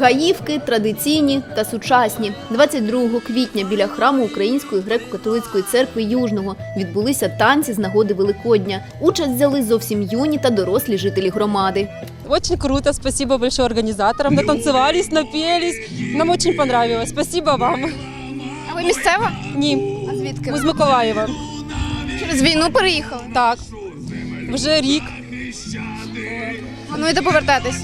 Гаївки традиційні та сучасні. 22 квітня біля храму Української греко-католицької церкви Южного відбулися танці з нагоди Великодня. Участь взяли зовсім юні та дорослі жителі громади. Очень круто, спасибо большое организаторам. Натанцевались, напелись. Нам очень понравилось. Спасибо вам. А ви місцева? Ні, А звідки? ми з Миколаєва. Через війну переїхали. Так, вже рік. Плануєте повертатись?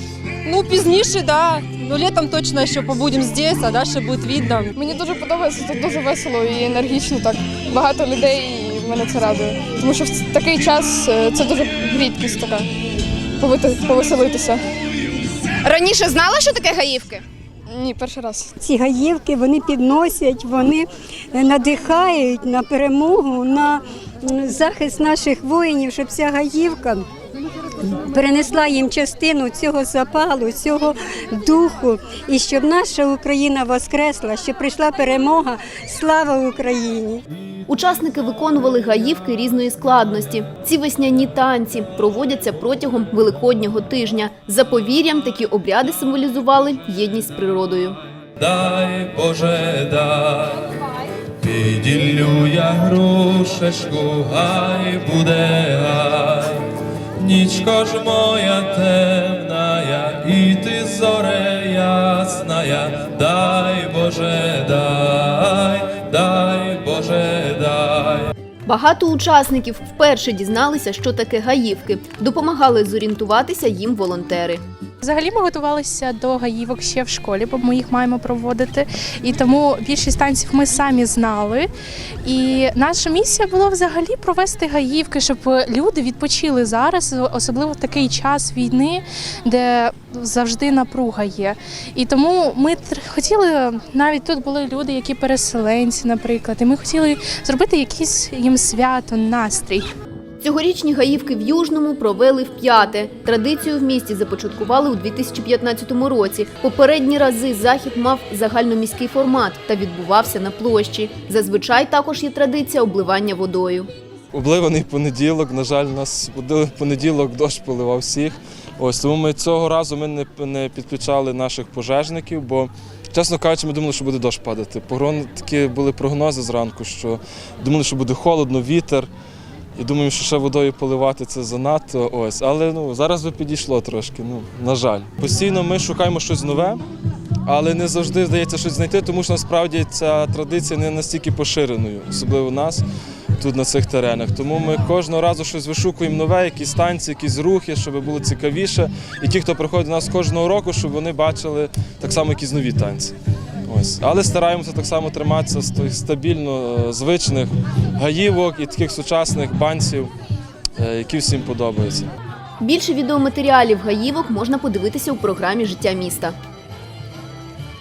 Ну, пізніше, да. Ну, літом точно ще побудемо здесь, а далі буде видно. Мені дуже подобається, тут дуже весело і енергічно так. Багато людей і мене це радує. Тому що в такий час е, це дуже рідкість така. Повеселитися. Раніше знала, що таке гаївки? Ні, перший раз. Ці гаївки вони підносять, вони надихають на перемогу, на захист наших воїнів, щоб ця гаївка перенесла їм частину цього запалу, цього духу, і щоб наша Україна воскресла, щоб прийшла перемога. Слава Україні! Учасники виконували гаївки різної складності. Ці весняні танці проводяться протягом великоднього тижня. За повір'ям, такі обряди символізували єдність з природою. Дай Боже дай, піділлю я грушечку, гай буде гай, нічко ж моя темная, і ти зоре ясная, дай Боже дай, дай Боже дай. Багато учасників вперше дізналися, що таке гаївки. Допомагали зорієнтуватися їм волонтери. Взагалі ми готувалися до гаївок ще в школі, бо ми їх маємо проводити. І тому більшість танців ми самі знали. І наша місія була взагалі провести гаївки, щоб люди відпочили зараз, особливо в такий час війни, де завжди напруга є. І тому ми хотіли навіть тут були люди, які переселенці, наприклад, і ми хотіли зробити якийсь їм свято, настрій. Цьогорічні гаївки в Южному провели вп'яте. Традицію в місті започаткували у 2015 році. Попередні рази захід мав загальноміський формат та відбувався на площі. Зазвичай також є традиція обливання водою. Обливаний понеділок. На жаль, нас в понеділок дощ поливав всіх. Ось тому ми цього разу ми не, не підключали наших пожежників, бо, чесно кажучи, ми думали, що буде дощ падати. Погрон такі були прогнози зранку, що думали, що буде холодно, вітер. І думаємо, що ще водою поливати це занадто. Ось, але ну зараз би підійшло трошки. Ну на жаль, постійно ми шукаємо щось нове, але не завжди вдається щось знайти, тому що насправді ця традиція не настільки поширеною, особливо у нас тут на цих теренах. Тому ми кожного разу щось вишукуємо нове, якісь танці, якісь рухи, щоб було цікавіше. І ті, хто приходить до нас кожного року, щоб вони бачили так само якісь нові танці. Ось. Але стараємося так само триматися з стабільно е, звичних гаївок і таких сучасних банців, е, які всім подобаються. Більше відеоматеріалів гаївок можна подивитися у програмі Життя міста.